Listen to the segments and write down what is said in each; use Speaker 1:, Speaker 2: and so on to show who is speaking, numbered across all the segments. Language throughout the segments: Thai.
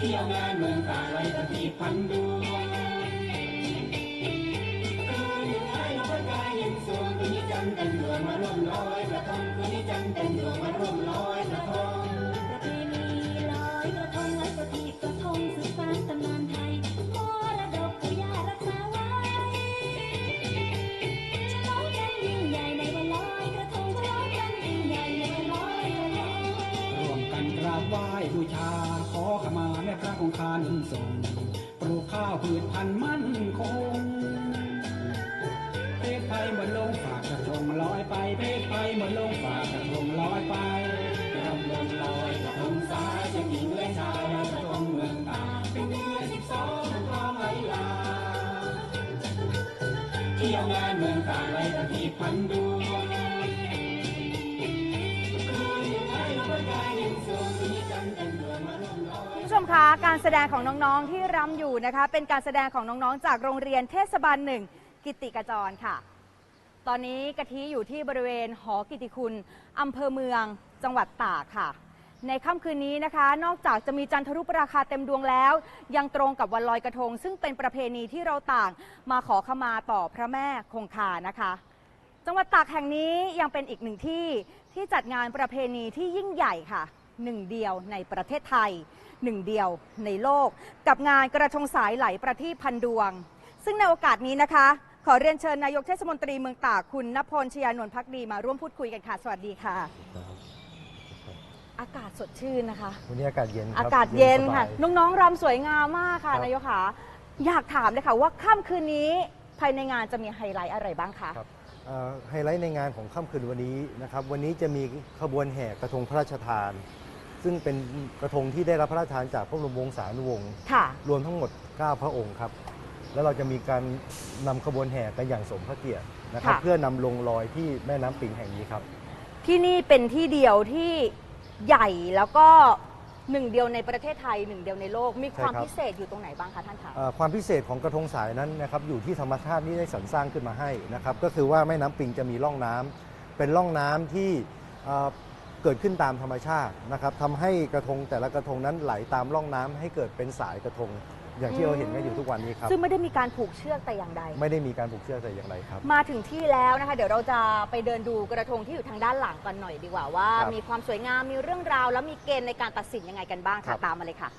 Speaker 1: ที่ยวงานเมืองตาไร
Speaker 2: ตะกี้พันดวงคืดูให้ลมกายยังสูงดีจันท
Speaker 3: ร์กันดู เพศภัยเหมือนลงฝากกระทงลอยไปเพศภัยเหมือนลงฝากกระทงลอยไปรำลงลอยกระทงสายจะหญิงและชายกระทงเมืองตาเป็นเดือนสิบสองมันกลองไหลลาเที่ยวงานเมืองตาไว้ประทีพันดวง
Speaker 4: คุณผู้ชมคะการแสดงของน้องๆที่รำอยู่นะคะ เป็นการแสดงของน้องๆจากโรงเรียนเทศบาลหนึ่งกิติกจรค่ะ ตอนนี้กะทิอยู่ที่บริเวณหอกิติคุณอำเภอเมืองจังหวัดตากค่ะ ในค่ำคืนนี้นะคะ นอกจากจะมีจันทรุปราคาเต็มดวงแล้ว ยังตรงกับวันลอยกระทง ซึ่งเป็นประเพณีที่เราต่างมาขอขมาต่อพระแม่คงคานะคะ จังหวัดตากแห่งนี้ยังเป็นอีกหนึ่งที่ที่จัดงานประเพณีที่ยิ่งใหญ่ค่ะหนึ่งเดียวในประเทศไทยหนึ่งเดียวในโลก กับงานกระทงสายไหลประทีปพันดวง ซึ่งในโอกาสนี้นะคะ ขอเรียนเชิญนายกเทศมนตรีเมืองตากคุณนพลชยานนท์พักดีมาร่วมพูดคุยกันค่ะ สวัสดีค่ะ อากาศสดชื่นนะคะ
Speaker 5: วันนี้อากาศเย็นครับ
Speaker 4: อากาศเย็นค่ะ
Speaker 5: สบาย
Speaker 4: น้องๆรำสวยงามมากค่ะ
Speaker 5: ครับ
Speaker 4: นายกค่ะ อยากถามเลยค่ะว่าค่ำคืนนี้ภายในงานจะมีไฮไลท์อะไรบ้างคะ
Speaker 5: ครับเอ่อไฮไลท์ในงานของค่ำคืนวันนี้นะครับวันนี้จะมีขบวนแห่กระทงพระราชทาน ซึ่งเป็นกระทงที่ได้รับพระราชทานจากพระบรมวงศานุวงศ์
Speaker 4: ค่ะ
Speaker 5: รวมทั้งหมด 9 พระองค์ครับ แล้วเราจะมีการนำขบวนแห่กันอย่างสมพระเกียรตินะครับ
Speaker 4: ค่ะ
Speaker 5: เพื่อนำลงลอยที่แม่น้ำปิงแห่งนี้ครับ
Speaker 4: ที่นี่เป็นที่เดียวที่ใหญ่แล้วก็หนึ่งเดียวในประเทศไทยหนึ่งเดียวในโลกมีความ
Speaker 5: ใช่ครับ
Speaker 4: พิเศษอยู่ตรงไหนบ้างคะท่านคะ
Speaker 5: เอ่อความพิเศษของกระทงสายนั้นนะครับอยู่ที่ธรรมชาติที่ได้สรรสร้างขึ้นมาให้นะครับก็คือว่าแม่น้ำปิงจะมีร่องน้ำเป็นร่องน้ำที่เอ่อเกิดขึ้นตามธรรมชาตินะครับทำให้กระทงแต่ละกระทงนั้นไหลตามร่องน้ำให้เกิดเป็นสายกระทง อย่างที่เราเห็นกันอยู่ทุกวันนี้ครับ
Speaker 4: ซึ่งไม่ได้มีการผูกเชือกแต่อย่างใด
Speaker 5: ไม่ได้มีการผูกเชือกแต่อย่างไรครับ
Speaker 4: มาถึงที่แล้วนะคะ เดี๋ยวเราจะไปเดินดูกระทงที่อยู่ทางด้านหลังกันหน่อยดีกว่าว่า
Speaker 5: ครับ
Speaker 4: มีความสวยงามมีเรื่องราว แล้วมีเกณฑ์ในการตัดสินยังไงกันบ้าง
Speaker 5: ครั
Speaker 4: ค่ะ
Speaker 5: บ
Speaker 4: ตามมาเลยค่ะ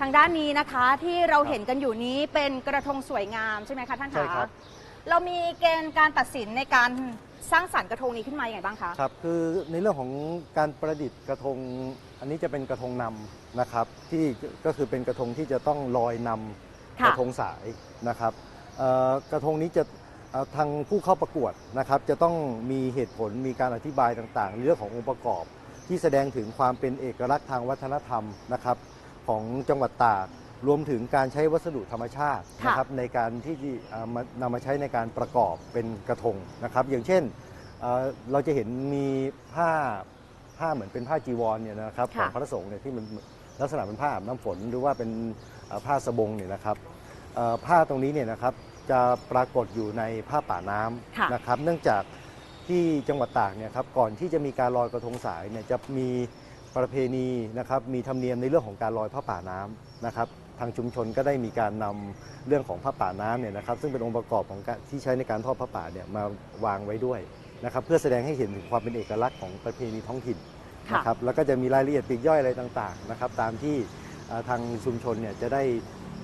Speaker 4: ทางด้านนี้นะคะที่เราเห็นกันอยู่นี้เป็นกระทงสวยงามใช่ไหมคะท่าน
Speaker 5: ใช่
Speaker 4: คะ
Speaker 5: ครับ
Speaker 4: เรามีเกณฑ์การตัดสินในการ สร้างสรรค์กระทงนี้ขึ้นมาอย่างไรบ้างคะ
Speaker 5: ครับคือในเรื่องของการประดิษฐ์กระทง อันนี้จะเป็นกระทงนำนะครับที่ก็คือเป็นกระทงที่จะต้องลอยนำ
Speaker 4: ค่ะ
Speaker 5: กระทงสายนะครับเอ่อกระทงนี้จะเอ่อทางผู้เข้าประกวดนะครับ จะต้องมีเหตุผลมีการอธิบายต่างๆในเรื่องขององค์ประกอบ ที่แสดงถึงความเป็นเอกลักษณ์ทางวัฒนธรรมนะครับของจังหวัดตาก รวมถึงการใช้วัสดุธรรมชาติ
Speaker 4: ค่ะ
Speaker 5: นะครับในการที่เอ่ามานำมาใช้ในการประกอบเป็นกระทงนะครับ อย่างเช่นเอ่อเราจะเห็นมีผ้าผ้าเหมือนเป็นผ้าจีวรเนี่ยนะครับข
Speaker 4: ค่ะ
Speaker 5: องพระสงฆ์เนี่ยที่มันลักษณะเป็นผ้าอาบน้ำฝน หรือว่าเป็นเอ่อผ้าสบงเนี่ยนะครับเอ่อผ้าตรงนี้เนี่ยนะครับจะปรากฏอยู่ในผ้าป่าน้
Speaker 4: ค่ะำ
Speaker 5: นะครับ เนื่องจากที่จังหวัดตากเนี่ยครับก่อนที่จะมีการลอยกระทงสายเนี่ยจะมีประเพณีนะครับมีธรรมเนียมในเรื่องของการลอยผ้าป่าน้ำนะครับ ทางชุมชนก็ได้มีการนำเรื่องของผ้าป่าน้ำเนี่ยนะครับซึ่งเป็นองค์ประกอบของการที่ใช้ในการทอดผ้าป่าเนี่ยมาวางไว้ด้วยนะครับเพื่อแสดงให้เห็นถึงความเป็นเอกลักษณ์ของประเพณีท้องถิ่น
Speaker 4: ค่ะ
Speaker 5: นะครับแล้วก็จะมีรายละเอียดปลีกย่อยอะไรต่างๆนะครับตามที่เอ่อทางชุมชนเนี่ยจะได้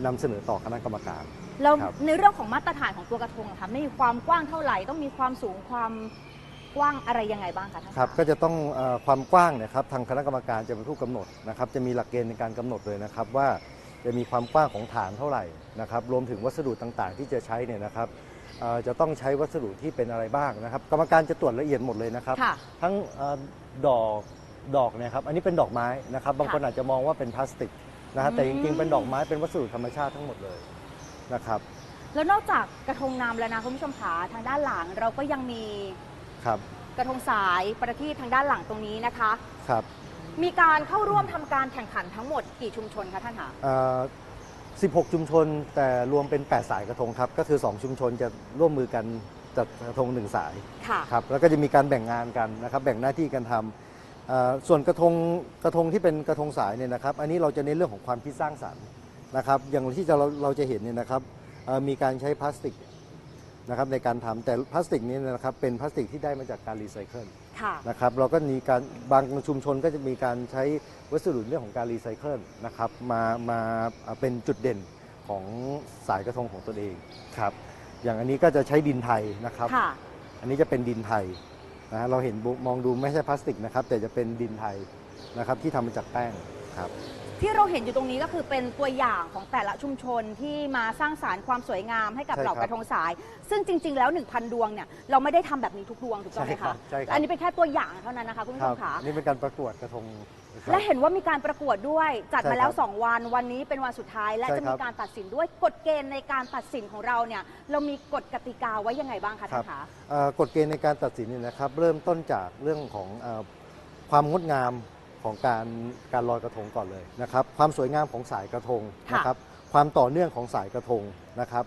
Speaker 5: นำเสนอต่อคณะกรรมการ
Speaker 4: แล้ว
Speaker 5: ครับ
Speaker 4: ในเรื่องของมาตรฐานของตัวกระทงอะคะไม่มีความกว้างเท่าไหร่ต้องมีความสูงความกว้างอะไรยังไงบ้างคะท่าน
Speaker 5: ครับะก็จะต้องเออความกว้างเนะครับทางคณะกรรมการจะเป็นผู้กำหนดนะครับจะมีหลักเกณฑ์ในการกำหนดเลยนะครับว่า จะมีความกว้างของฐานเท่าไหร่นะครับรวมถึงวัสดุต่างๆ ที่จะใช้เนี่ยนะครับเอ่อจะต้องใช้วัสดุที่เป็นอะไรบ้างนะครับกรรมการจะตรวจละเอียดหมดเลยนะครับ
Speaker 4: ค่ะ
Speaker 5: ทั้งเออดอกดอกเนี่ยครับอันนี้เป็นดอกไม้นะครับ บางคนอาจจะมองว่าเป็นพลาสติกนะฮะแต่จริงๆเป็นดอกไม้เป็นวัสดุธรรมชาติทั้งหมดเลยนะครับ
Speaker 4: แล้วนอกจากกระทงนำแล้วนะคุณผู้ชมขาทางด้านหลังเราก็ยังมี
Speaker 5: ครับ
Speaker 4: กระทงสายประทีปทางด้านหลังตรงนี้นะคะ
Speaker 5: ครับ
Speaker 4: มีการเข้าร่วมทำการแข่งขันทั้งหมดกี่ชุมชนคะท่านคะ
Speaker 5: เอ่อ16 ชุมชนแต่รวมเป็น 8 สายกระทงครับ ก็คือ 2 ชุมชนจะร่วมมือกันจัดกระทง1สาย
Speaker 4: ค่ะ
Speaker 5: ครับแล้วก็จะมีการแบ่งงานกันนะครับแบ่งหน้าที่กันทำเอ่อส่วนกระทงกระทงที่เป็นกระทงสายเนี่ยนะครับ อันนี้เราจะเน้นเรื่องของความคิดสร้างสรรค์นะครับอย่างที่เราเราจะเห็นเนี่ยนะครับเอ่อมีการใช้พลาสติก นะครับในการทำแต่พลาสติกนี้นะครับเป็นพลาสติกที่ได้มาจากการรีไซเคิล
Speaker 4: ค่ะ
Speaker 5: นะครับเราก็มีการบางชุมชนก็จะมีการใช้วัสดุเรื่องของการรีไซเคิลนะครับมามาเอ่อเป็นจุดเด่นของสายกระทงของตนเองครับอย่างอันนี้ก็จะใช้ดินไทยนะครับ
Speaker 4: ค่ะ
Speaker 5: อันนี้จะเป็นดินไทยนะฮะเราเห็นบุมองดูไม่ใช่พลาสติกนะครับแต่จะเป็นดินไทยนะครับที่ทำมาจากแป้ง ครับ
Speaker 4: ที่เราเห็นอยู่ตรงนี้ก็คือเป็นตัวอย่างของแต่ละชุมชนที่มาสร้างสารรค์ความสวยงามให้กับ
Speaker 5: ใช่
Speaker 4: เหล่า
Speaker 5: ครับ
Speaker 4: กระทงสาย ซึ่งจริง ๆ แล้ว 1,000 ดวงเนี่ยเราไม่ได้ทำแบบนี้ทุกดวงถูกต้องไหม
Speaker 5: ใช่ครั
Speaker 4: คะ
Speaker 5: บใช่ครับ
Speaker 4: อันนี้เป็นแค่ตัวอย่างเท่านั้นนะคะคุณผู้
Speaker 5: ค
Speaker 4: ช
Speaker 5: รั
Speaker 4: มค่ะ
Speaker 5: นี่เป็นการประกวดกระทงนะครับ
Speaker 4: และเห็นว่ามีการประกวดด้วยจัด
Speaker 5: ใช่
Speaker 4: มาแล้ว
Speaker 5: ครับ
Speaker 4: 2 วัน วันนี้เป็นวันสุดท้าย และ
Speaker 5: ใช่
Speaker 4: จะ
Speaker 5: ครั
Speaker 4: มี
Speaker 5: บ
Speaker 4: การตัดสินด้วยกฎเกณฑ์ในการตัดสินของเราเนี่ยเรามีกฎกติกาไว้ยังไงบ้างคะ
Speaker 5: ครั
Speaker 4: ท่า
Speaker 5: บ
Speaker 4: นคะ
Speaker 5: เอ่อกฎเกณฑ์ในการตัดสินเนี่ยนะครับ เริ่มต้นจากเรื่องของเอ่อความงดงาม ของการการลอยกระทงก่อนเลยนะครับ ความสวยงามของสายกระทง
Speaker 4: ค่ะ
Speaker 5: นะครับ ความต่อเนื่องของสายกระทงนะครับ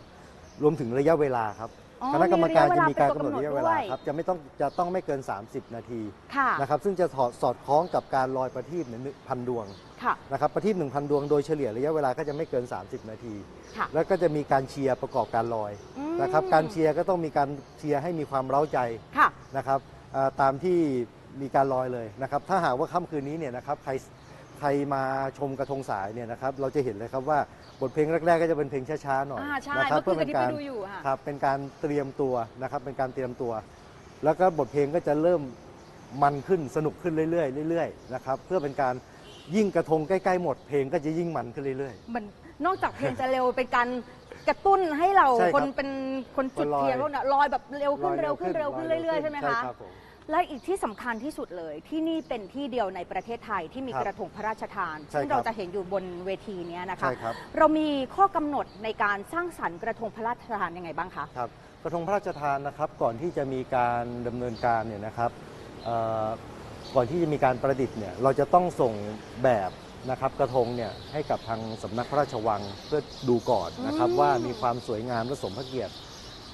Speaker 5: รวมถึงระยะเวลาครับ
Speaker 4: อ๋อ
Speaker 5: คณะกรรมการจะมีการ
Speaker 4: ระยะ
Speaker 5: กำหนดระยะเว
Speaker 4: ด้
Speaker 5: ลายครับจะไม่ต้องจะต้องไม่เกิน 30 นาที
Speaker 4: ค่ะ
Speaker 5: นะครับ ซึ่งจะถอดสอดคล้องกับการลอยประทีปเนี่ยพันดวง
Speaker 4: ค่ะ
Speaker 5: นะครับประทีป1,000 ดวงโดยเฉลี่ยระยะเวลาก็จะไม่เกิน 30 นาที
Speaker 4: ค่ะ
Speaker 5: แล้วก็จะมีการเชียร์ประกอบการลอย
Speaker 4: อืม
Speaker 5: นะครับ การเชียร์ก็ต้องมีการเชียร์ให้มีความเร้าใจ
Speaker 4: ค่ะ
Speaker 5: นะครับเอ่อตามที่ มีการลอยเลยนะครับ ถ้าหากว่าค่ำคืนนี้เนี่ยนะครับใครใครมาชมกระทงสายเนี่ยนะครับ เราจะเห็นเลยครับว่าบทเพลงแรก ๆ ก็จะเป็นเพลงช้าๆหน่อย
Speaker 4: อ่าใช่
Speaker 5: นะครั
Speaker 4: เมื่อคืนกับที่
Speaker 5: กา
Speaker 4: ไป
Speaker 5: ร
Speaker 4: ดูอยู่ค่ะ
Speaker 5: ครับเป็นการเตรียมตัวนะครับ เป็นการเตรียมตัว แล้วก็บทเพลงก็จะเริ่มมันขึ้นสนุกขึ้นเรื่อยๆเรื่อยๆนะครับเพื่อเป็นการยิ่งกระทงใกล้ๆหมดเพลงก็จะยิ่งมันขึ้นเรื่อยๆ
Speaker 4: มันนอกจากเพลงจะเร็วเป็นการกระตุ้นให้เรา
Speaker 5: ใช่ครับ
Speaker 4: คนเป็นคนจุด
Speaker 5: คนลอย
Speaker 4: เทียนพวกเนี้ยลอยแบบเร็วขึ้น
Speaker 5: ลอย
Speaker 4: เร็วขึ้นเร็วขึ้น
Speaker 5: ล
Speaker 4: เรื่อยๆใช่ไหมคะ
Speaker 5: รับผม
Speaker 4: และอีกที่สำคัญที่สุดเลย ที่นี่เป็นที่เดียวในประเทศไทยที่มี
Speaker 5: ครับ
Speaker 4: กระทงพระราชทาน
Speaker 5: ใช่
Speaker 4: ซึ่ง
Speaker 5: ครับ
Speaker 4: เราจะเห็นอยู่บนเวทีเนี้ยนะคะ
Speaker 5: ใช่ครับ
Speaker 4: เรามีข้อกำหนดในการสร้างสรรค์กระทงพระราชทานยังไงบ้างคะ
Speaker 5: ครับกระทงพระราชทานนะครับก่อนที่จะมีการดำเนินการเนี่ยนะครับเอ่อก่อนที่จะมีการประดิษฐ์เนี่ยเราจะต้องส่งแบบนะครับกระทงเนี่ยให้กับทางสำนักพระราชวังเพื่อดูก่อนนะครับ
Speaker 4: อืม
Speaker 5: ว่ามีความสวยงามและสมพระเกียรติ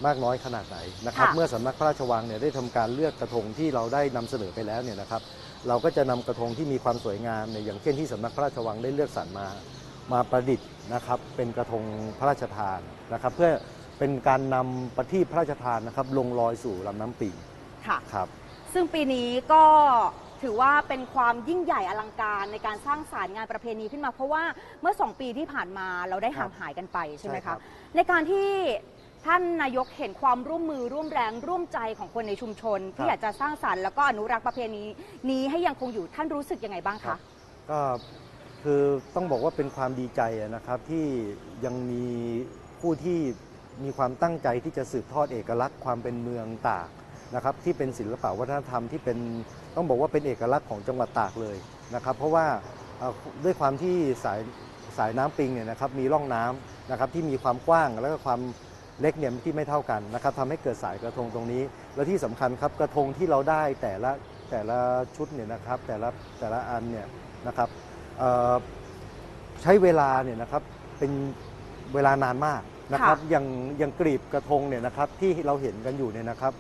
Speaker 5: มากน้อยขนาดไหนนะครับ
Speaker 4: ค่ะ
Speaker 5: เมื่อสำนักพระราชวังเนี่ยได้ทำการเลือกกระทงที่เราได้นำเสนอไปแล้วเนี่ยนะครับ เราก็จะนำกระทงที่มีความสวยงามเนี่ยอย่างเช่นที่สำนักพระราชวังได้เลือกสรรมา มาประดิษฐ์นะครับ เป็นกระทงพระราชทานนะครับ เพื่อเป็นการนำประทีปพระราชทานนะครับ ลงลอยสู่ลำน้ำปิง
Speaker 4: ค่ะ
Speaker 5: ครับ
Speaker 4: ซึ่งปีนี้ก็ถือว่าเป็นความยิ่งใหญ่อลังการในการสร้างสารรค์งานประเพณีขึ้นมา เพราะว่าเมื่อ 2 ปีที่ผ่านมาเราได้ห่างหายกันไปใช่ไหม
Speaker 5: ใช่ครั
Speaker 4: คะ
Speaker 5: บ
Speaker 4: ในการที่ ท่านนายกเห็นความร่วมมือร่วมแรงร่วมใจของคนในชุมชน ที่อยากจะสร้างสรรค์แล้วก็อนุรักษ์ประเพณีนี้ให้ยังคงอยู่ท่านรู้สึกยังไงบ้าง
Speaker 5: ครั
Speaker 4: คะ
Speaker 5: บก็คือต้องบอกว่าเป็นความดีใจนะครับที่ยังมีผู้ที่มีความตั้งใจที่จะสืบทอดเอกลักษณ์ความเป็นเมืองตากนะครับที่เป็นศิลปะวัฒนธรรมที่เป็นต้องบอกว่าเป็นเอกลักษณ์ของจังหวัดตากเลยนะครับ เพราะว่าเอ่อด้วยความที่สายสายน้ำปิงเนี่ยนะครับมีร่องน้ำนะครับที่มีความกว้างแล้วก็ความ เล็กเนี่ยที่ไม่เท่ากันนะครับทำให้เกิดสายกระทงตรงนี้ และที่สำคัญครับกระทงที่เราได้แต่ละแต่ละชุดเนี่ยนะครับแต่ละแต่ละอันเนี่ยนะครับเอ่อใช้เวลาเนี่ยนะครับเป็นเวลานานมากนะครับ
Speaker 4: ค่ะ
Speaker 5: อย่างอย่างกรีบกระทงเนี่ยนะครับที่เราเห็นกันอยู่เนี่ยนะครับ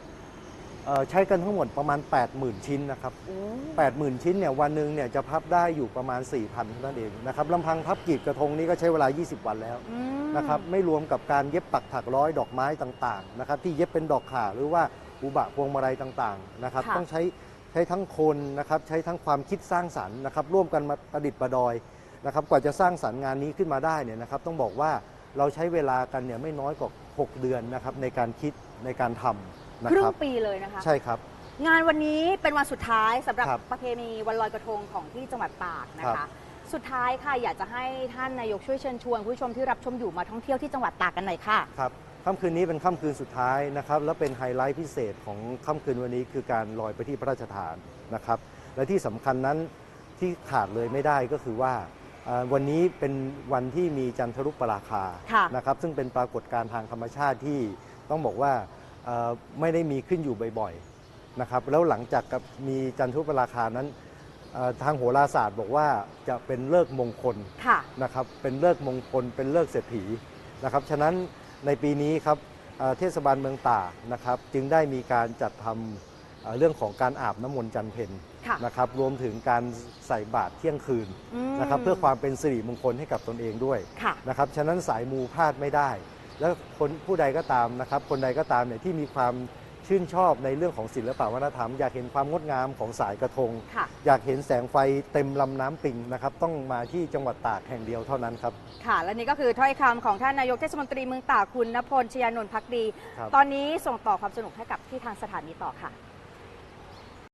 Speaker 5: เอ่อใช้กันทั้งหมดประมาณ 80,000 ชิ้นนะครับ80,000 ชิ้นเนี่ยวันหนึ่งเนี่ยจะพับได้อยู่ประมาณ 4,000เท่านั้นเองนะครับลำพังพับกรีบกระทงนี้ก็ใช้เวลา 20 วันแล้ว
Speaker 4: อืม
Speaker 5: นะครับไม่รวมกับการเย็บปักถักร้อยดอกไม้ต่างๆนะครับที่เย็บเป็นดอกข่าหรือว่าอุบะพวงมาลัยต่างๆนะครับ
Speaker 4: ค่ะ
Speaker 5: ต้องใช้ใช้ทั้งคนนะครับใช้ทั้งความคิดสร้างสรรค์นะครับร่วมกันมาประดิษฐ์ประดอยนะครับกว่าจะสร้างสรรค์งานนี้ขึ้นมาได้เนี่ยนะครับต้องบอกว่าเราใช้เวลากันเนี่ยไม่น้อยกว่า 6 เดือนนะครับในการคิดในการทำ นะ
Speaker 4: ครึ่
Speaker 5: ค
Speaker 4: ง
Speaker 5: รับ
Speaker 4: ปีเลยนะคะ
Speaker 5: ใช่ครับ
Speaker 4: งานวันนี้เป็นวันสุดท้ายสำหรับ
Speaker 5: ครับ
Speaker 4: ประเพณีวันลอยกระทงของที่จังหวัดตากนะ
Speaker 5: ครั
Speaker 4: คะ
Speaker 5: บ
Speaker 4: สุดท้ายค่ะอยากจะให้ท่านนายกช่วยเชิญชวนผู้ชมที่รับชมอยู่มาท่องเที่ยวที่จังหวัดตากกันหน่อยค่ะ
Speaker 5: ครับค่ำคืนนี้เป็นค่ำคืนสุดท้ายนะครับและเป็นไฮไลท์พิเศษของค่ำคืนวันนี้คือการลอยไปที่พระราชทานนะครับและที่สำคัญนั้นที่ขาดเลยไม่ได้ก็คือว่าเอ่อวันนี้เป็นวันที่มีจันทรุปราคา
Speaker 4: ค่ะ
Speaker 5: นะครับซึ่งเป็นปรากฏการณ์ทางธรรมชาติที่ต้องบอกว่าเอ่อ ไม่ได้มีขึ้นอยู่บ่อยๆนะครับแล้วหลังจากกับมีจันทรุปราคานั้นเอ่อทางโหราศาสตร์บอกว่าจะเป็นเลิกษ์มงคล
Speaker 4: ค่ะ
Speaker 5: นะครับเป็นเลิกษ์มงคล เป็นเลิกษ์เศรษฐีนะครับฉะนั้นในปีนี้ครับเอ่อเทศบาลเมืองตากนะครับจึงได้มีการจัดทำเอ่อเรื่องของการอาบน้ำมนต์จันทร์เพน
Speaker 4: ค่ะ
Speaker 5: นะครับรวมถึงการใส่บาตรเที่ยงคืน
Speaker 4: ม
Speaker 5: นะครับเพื่อความเป็นสิริมงคลให้กับตนเองด้วย
Speaker 4: ค่ะ
Speaker 5: นะครับฉะนั้นสายมูพลาดไม่ได้ แล้วคนผู้ใดก็ตามนะครับคนใดก็ตามเนี่ยที่มีความชื่นชอบในเรื่องของศิลปะวัฒนธรรม อยากเห็นความงดงามของสายกระทง
Speaker 4: ค่ะ
Speaker 5: อยากเห็นแสงไฟเต็มลำน้ำปิงนะครับต้องมาที่จังหวัดตากแห่งเดียวเท่านั้นครับ
Speaker 4: ค่ะ และนี่ก็คือถ้อยคำของท่านนายกเทศมนตรีเมืองตากคุณนพลชยานนท์พักดี
Speaker 5: ครับ
Speaker 4: ตอนนี้ส่งต่อความสนุกให้กับที่ทางสถานีต่อค่ะ